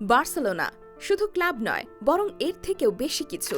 Barcelona শুধু club নয়, বরং এর থেকেও বেশি কিছু।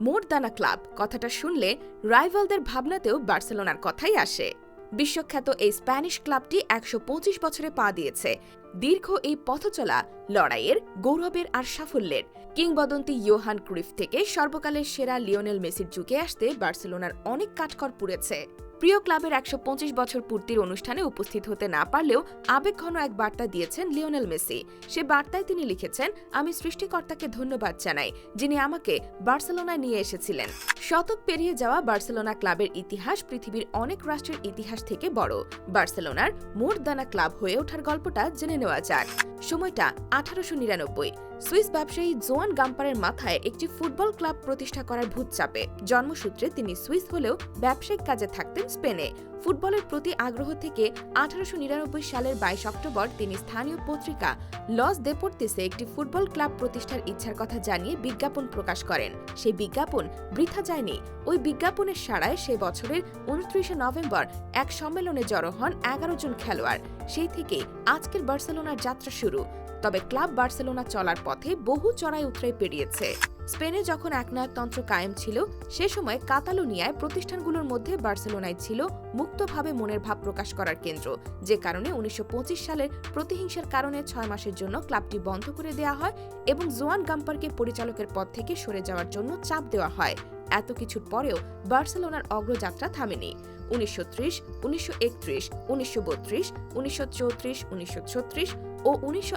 মোর দানা ক্লাব, কথাটা শুনলে রাইভালদের ভাবনাতেও বার্সেলোনার কথাই আসে। বিশ্বখ্যাত এই স্প্যানিশ ক্লাবটি একশো পঁচিশ বছরে পা দিয়েছে। দীর্ঘ এই পথচলা লড়াইয়ের গৌরবের আর সাফল্যের। কিংবদন্তি ইয়োহান ক্রিফ থেকে সর্বকালের সেরা লিওনেল মেসির যুগে আসতে বার্সেলোনার অনেক কাঠকর পুড়েছে। প্রিয় ক্লাবের একশো পঁচিশ বছর পূর্তির অনুষ্ঠানে উপস্থিত হতে না পারলেও আবেগঘন এক বার্তা দিয়েছেন লিওনেল মেসি। সে বার্তায় তিনি লিখেছেন, আমি সৃষ্টিকর্তাকে ধন্যবাদ জানাই, যিনি আমাকে বার্সেলোনায় নিয়ে এসেছিলেন। শতক পেরিয়ে যাওয়া বার্সেলোনা ক্লাবের ইতিহাস পৃথিবীর অনেক রাষ্ট্রের ইতিহাস থেকে বড়। বার্সেলোনার মোট দানা ক্লাব হয়ে ওঠার গল্পটা জেনে নেওয়া যাক। সময়টা আঠারোশো নিরানব্বই। সুইস ব্যবসায়ী জোয়ান গাম্পারের মাথায় একটি ফুটবল ক্লাব প্রতিষ্ঠা করার ভূত চাপে। জন্মসূত্রে তিনি সুইস হলেও ব্যবসায়িক কাজে থাকতেন স্পেনে। ফুটবলের প্রতি আগ্রহ থেকে আঠারোশো নিরানব্বই সালের বাইশ অক্টোবর তিনি স্থানীয় পত্রিকা লস দেপোর্তেসে একটি ফুটবল ক্লাব প্রতিষ্ঠার ইচ্ছার কথা জানিয়ে বিজ্ঞাপন প্রকাশ করেন। সেই বিজ্ঞাপন বৃথা যায়নি। ওই বিজ্ঞাপনের সাড়ায় সে বছরের উনত্রিশে নভেম্বর এক সম্মেলনে জড়ো হন এগারো জন খেলোয়াড়। সেই থেকে আজকের বার্সেলোনার যাত্রা শুরু। তবে ক্লাব বার্সেলোনা চলার পথে বহু চড়াই উতরাই পেরিয়েছে। স্পেনে যখন একনায়কতন্ত্র কায়েম ছিল, সে সময় কাতালোনিয়ায় প্রতিষ্ঠানগুলোর মধ্যে বার্সেলোনায় ছিল মুক্তভাবে মনের ভাব প্রকাশ করার কেন্দ্র, যে কারণে উনিশশো সালের প্রতিহিংসার কারণে ছয় মাসের জন্য ক্লাবটি বন্ধ করে দেওয়া হয় এবং জোয়ান গাম্পারকে পরিচালকের পদ থেকে সরে যাওয়ার জন্য চাপ দেওয়া হয়। এত কিছুর পরেও বার্সেলোনার অগ্রযাত্রা থামেনি। উনিশশো ত্রিশ, উনিশশো একত্রিশ, উনিশশো বত্রিশ, উনিশশো চৌত্রিশ, উনিশশো ছত্রিশ ও উনিশশো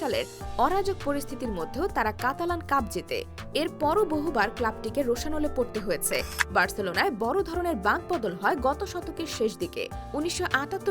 সালের অরাজক পরিস্থিতির মধ্যেও তারা কাতালান কাপ জেতে। এরপরও বহুবার ক্লাবটিকে রোশানলে পড়তে হয়েছে। বার্সেলোনায় বড় ধরনের বাঁক বদল হয় গত শতকের শেষ দিকে। উনিশশো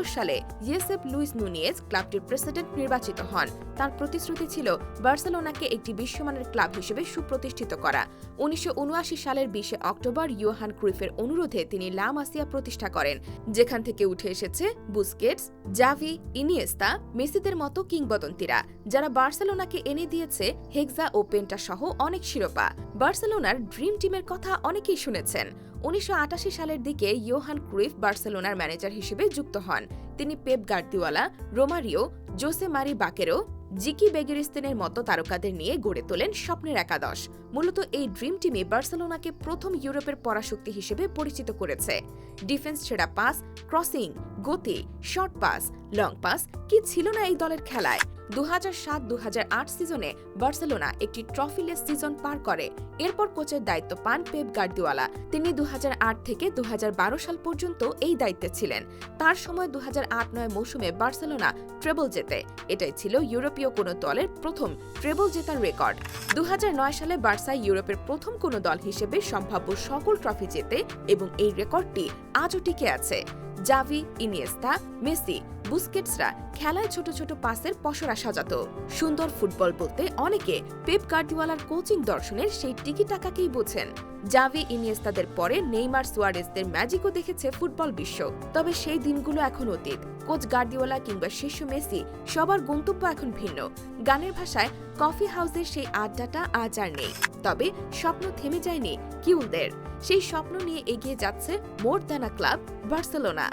সালে ইয়েসেপ লুইস নুনিয়েজ ক্লাবটির প্রেসিডেন্ট নির্বাচিত হন। তার প্রতিশ্রুতি ছিল বার্সেলোনাকে একটি বিশ্বমানের ক্লাব হিসেবে সুপ্রতিষ্ঠিত করা। উনিশশো উনআশি সালের বিশে অক্টোবর ইয়োহান ক্রুইফের অনুরোধে তিনি লা মাসিয়া প্রতিষ্ঠা করেন। যেখান থেকে উঠে এসেছে বুস্কেটস, জাভি, ইনিয়েস্তা, মেসিদের মতো কিংবদন্তিরা, যারা বার্সেলোনাকে এনে দিয়েছে হেক্সা ও পেন্টা সহ অনেক শিরোপা। বার্সেলোনার ড্রিম টিমের কথা অনেকেই শুনেছেন। উনিশশো আটাশি সালের দিকে ইয়োহান ক্রুইফ বার্সেলোনার ম্যানেজার হিসেবে যুক্ত হন। তিনি পেপ গার্দিওয়ালা, রোমারিও, জোসে মারি বাকেরো জিকি বেগেরিস্তেনের মতো তারকাদের নিয়ে গড়ে তোলেন স্বপ্নের একাদশ। মূলত এই ড্রিম টিমে বার্সেলোনাকে প্রথম ইউরোপের পরাশক্তি হিসেবে পরিচিত করেছে। ডিফেন্স ছেড়া পাস, ক্রসিং, গতি, শর্ট পাস, লং পাস, কি ছিল না এই দলের খেলায়? দু দু সিজনে বার্সেলোনা একটি ট্রফিলেস সিজন পার করে। এরপর কোচের দায়িত্ব পান পেপ গার্দিওয়ালা। তিনি দু থেকে দু সাল পর্যন্ত এই দায়িত্বে ছিলেন। তার সময় দু নয় মৌসুমে বার্সেলোনা ট্রেবল জেতে। এটাই ছিল ইউরোপীয় কোনো দলের প্রথম ট্রেবল জেতার রেকর্ড। দু হাজার নয় সালে বার্সা ইউরোপের প্রথম কোনো দল হিসেবে সম্ভাব্য সকল ট্রফি জেতে এবং এই রেকর্ডটি আজও টিকে আছে। জাভি, ইনিয়েস্তা, মেসি বুস্কেটসরা খেলায় ছোট ছোট পাসের পসরা সাজাত। সুন্দর ফুটবল বলতে অনেকে পেপ গার্দিওয়ালার কোচিং দর্শনের সেই টিকি টাকাকেই বোঝেন। জাভি ইনিয়েস্তাদের পরে নেইমার সুয়ারেসদের ম্যাজিকও দেখেছে ফুটবল বিশ্ব। তবে সেই দিনগুলো এখন অতীত। কোচ গার্দিওয়ালা কিংবা শিশু মেসি সবার গন্তব্য এখন ভিন্ন। গানের ভাষায় কফি হাউসের সেই আড্ডাটা আজ আর নেই। তবে স্বপ্ন থেমে যায়নি কিউলদের। সেই স্বপ্ন নিয়ে এগিয়ে যাচ্ছে মোর দানা ক্লাব, বার্সেলোনা।